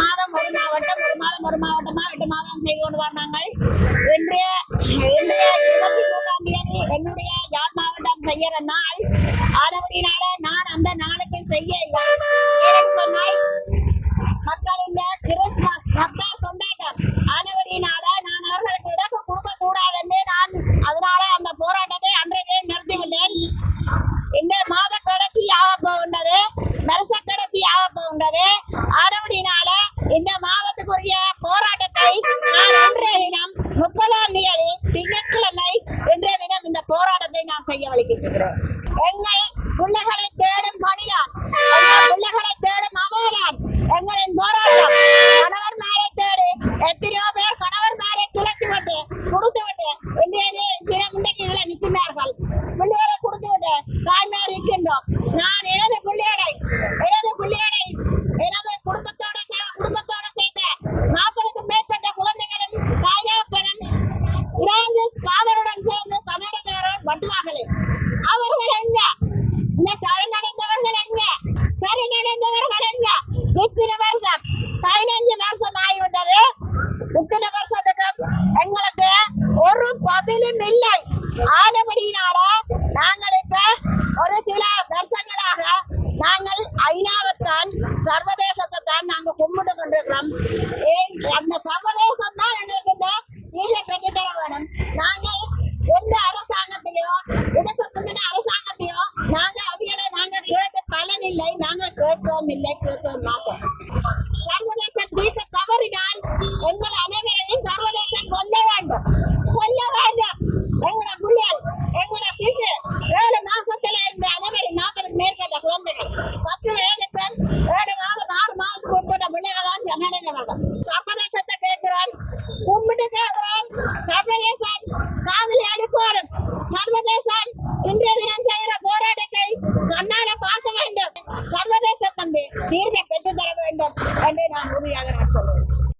மாதம் ஒரு மாவட்டமா எட்டு மாதம் செய்து கொண்டு வந்தாங்க இன்றைய இன்றைய இருபத்தி மூன்றாம் தேதி என்னுடைய யாழ் மாவட்டம் செய்யற நாள். ஆனபடினால நான் அந்த நாளுக்கு செய்ய இல்லை. சொன்னால் மக்கள் இந்த கிறிஸ்துமஸ் மக்கள் கொண்டாட்டம். ஆனபடினால நான் அவர்களுக்கு இடம் கொடுக்க கூடாதுன்னு நான் அதனால அந்த போராட்டத்தை அன்றைக்கே நிறுத்திவிட்டேன். இந்த மாத கடைசி ஆக போகின்றது. வருஷ கடைசி ஆக போகின்றது. ஆனபடினால இந்த மாதத்துக்குரிய போராட்டத்தை நான் இன்றைய தினம் முப்பதாம் தேதி திங்கட்கிழமை இன்றைய தினம் இந்த போராட்டத்தை நான் செய்ய வலிக்கின்றேன் எங்கள் பிள்ளைகளை சர்வதேசத்தை தான் நாங்க கும்பிட்டு கொண்டிருக்கிறோம். அந்த சர்வதேசம் தான் எங்களுக்கு இந்த ஈழ பெற்றுத்தர வேணும். நாங்கள் எந்த அரசாங்கத்தையோ இதுக்கு முந்தின அரசாங்கத்தையோ நாங்க அவியலை நாங்க கேட்டு பலன் இல்லை நாங்க கேட்கவும் இல்லை கேட்கவும் மாட்டோம். ஆகுது